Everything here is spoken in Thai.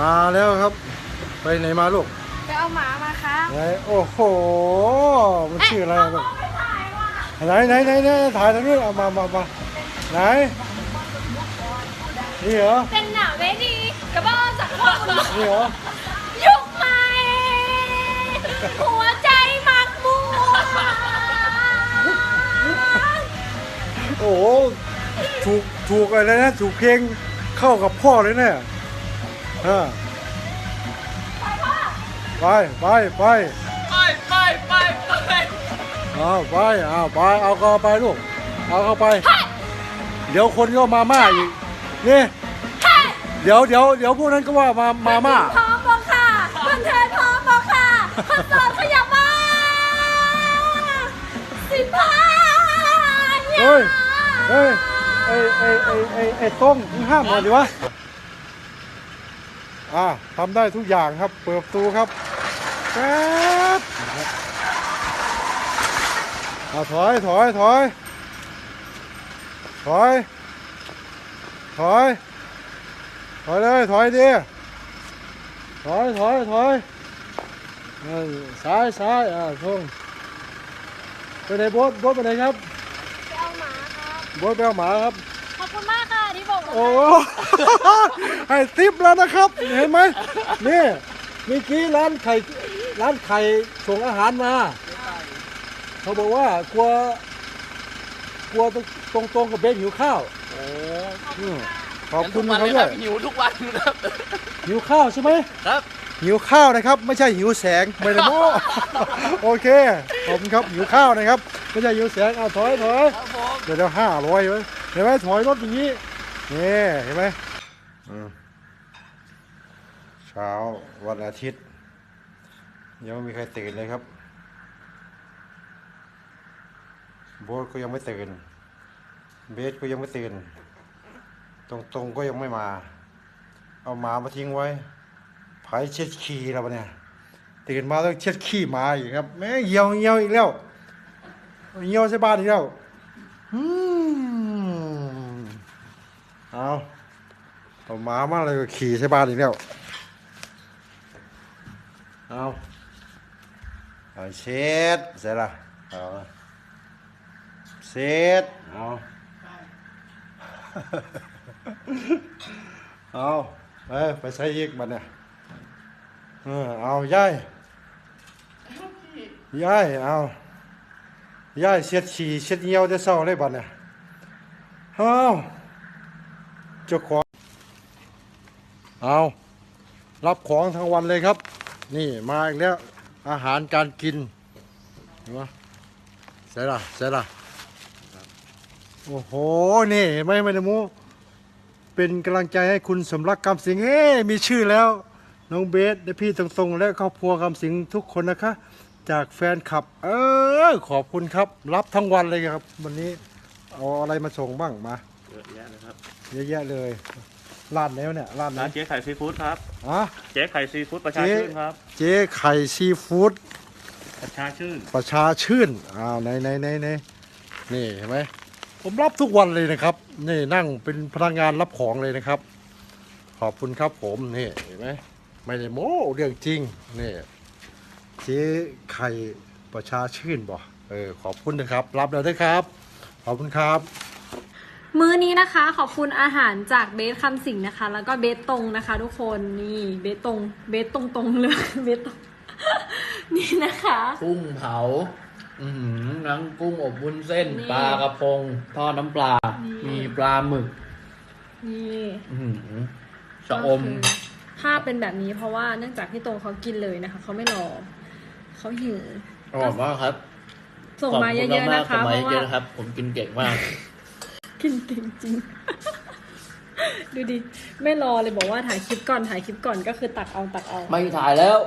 มาแล้วครับ ไปไหนมาลูกไปเอาหมามาครับไหนโอ้โห มันชื่ออะไรเาลูกไม่ถ่ายว่ะไหนไหนไหนไหนถ่ายทางนี้เอามามามาไหนนี่เหรอเป็นหนาวเวทีกระบอกจากพ่อคุณนี่เหรอยุคใหม่หัวใจหมักมัวโอ้โหถูกถูกอะไรนะ ถูกเพลงเข้ากับพ่อเลยเนี่ย เออไปไปไปไปไปไปไปเอาไปเอาไปเอาก็ไปลูกเอาเข้าไป เดี๋ยวคนก็มาม่าอีกนี่เดี๋ยวเดี๋ยวเดี๋ยวพวกนั้นก็ว่ามามาม่าพร้อมบอกค่ะคอนเทนต์พร้อมบอกค่ะคอนเสิร์ตขยับมาสิบห้าเฮ้ยเฮ้ยไอ้ไอ้ไอ้ไอ้ไอ้ต้งมึงห้ามหน่อยดิวะ อ่าทำได้ทุกอย่างครับ เปิดประตูครับแป๊บเอาถอยถอยถอยถอยถอยถอยเลยถอยดิถอยถอยถอยเออซ้ายซ้ายอ่าทงไปไหนโบดโบดไปไหนครับ ไปเอาหมาครับโบดไปเอาหมาครับ ขอบคุณมากค่ะ ที่บอกผมโอ้ให้ทิปแล้วนะครับ เห็นไหมนี่เมื่อกี้ร้านไข่ร้านไข่ส่งอาหารมา เขาบอกว่ากลัวกลัวตรงตรงๆกับเบนหิวข้าวโอ้อืมขอบคุณงั้นเขาทุกวันด้เลวยยครับหิวทุกวันครับ หิวข้าวใช่ไหมครับหิวข้าวนะครับ ไม่ใช่หิวแสงไม่ได้โม้โอเคขอบคุณครับหิวข้าวนะครับ ไม่ใช่หิวแสงเอาถอยถอยครับผมเดี๋ยวเดี๋ยวห้าร้อยเห็นไหมถอยรถอย่างนี้ นี่เห็นไหมเช้าวันอาทิตย์ ยังไม่มีใครตื่นเลยครับ โบ๊ทก็ยังไม่ตื่น เบสก็ยังไม่ตื่น ตรงตรงก็ยังไม่มา เอาหมามาทิ้งไว้ไผเช็ดขี้แล้วปะเนี่ยตื่นมาต้องเช็ดขี้หมาอีกครับแม่เหี่ยวเหี่ยวอีกแล้วเหี่ยวใส่บ้านอีกแล้วอืมเอา เอาหมามาเลยก็ขี่ใส่บ้านอีกแล้ว เอาเอาเช็ดเสร็จละเอาเช็ดเอาเอาไปไปใส่อีกบัดเนี่ยเออเอาย่ายย่ายเอาย่ายเช็ดฉี่เช็ดเยี่ยวได้เศร้าเลยบัดเนี่ยเอาเจ้าของ เอารับของทั้งวันเลยครับ นี่มาอีกแล้วอาหารการกินเห็นไหมเสร็จละเสร็จละโอ้โหนี่เห็นไหมไม่ได้โมูเป็นกำลังใจให้คุณสมรักคำสิงเอ้มีชื่อแล้ว น้องเบสและพี่ตรงๆ และครอบครัวคำสิงทุกคนนะคะ จากแฟนคลับ เออขอบคุณครับ รับทั้งวันเลยครับ วันนี้เอาอะไรมาส่งบ้างมาเยอะแยะเลยครับเยอะแยะเลย ร้านไหนวะเนี่ยร้านไหนร้านเจ๊ไข่ซีฟู้ดครับอะเจ๊ไข่ซีฟู้ดประชาเจ๊ชื่นครับ เจ๊ไข่ซีฟู้ดประชาชื่น ประชาชื่นอ้าวไหนไหนไหนไหนนี่เห็นไหมผมรับทุกวันเลยนะครับ นี่นั่งเป็นพนักงานรับของเลยนะครับ ขอบคุณครับผมนี่เห็นไหมไม่ได้โม้เรื่องจริงนี่เจ๊ไข่ประชาชื่นบ่เออขอบคุณนะครับ รับแล้วด้วยครับ ขอบคุณครับ มื้อนี้นะคะ ขอบคุณอาหารจากเบสคำสิงนะคะ แล้วก็เบสตรงนะคะ ทุกคนนี่เบสตรงเบสตรงตรงๆเลยเบสตรงนี่นะคะกุ้งเผา อือหือทั้งกุ้งอบวุ้นเส้น นี่ ปลากระพงทอดน้ำปลานี่มีปลาหมึก นี่อือหือชะอม ก็คือถ้าเป็นแบบนี้เพราะว่าเนื่องจากพี่ตรงเขากินเลยนะคะเขาไม่รอเขาหิว อร่อยมากครับส่งมาเยอะๆนะคะขอบเพคุณมากๆส่งมาราะเยว่าอะๆนะครับ ผมกินเก่งมาก กินเก่งจริง ดูดิ ไม่รอเลยบอกว่าถ่ายคลิปก่อนถ่ายคลิปก่อนก็คือตักเอาตักเอา ไม่ถ่ายแล้ว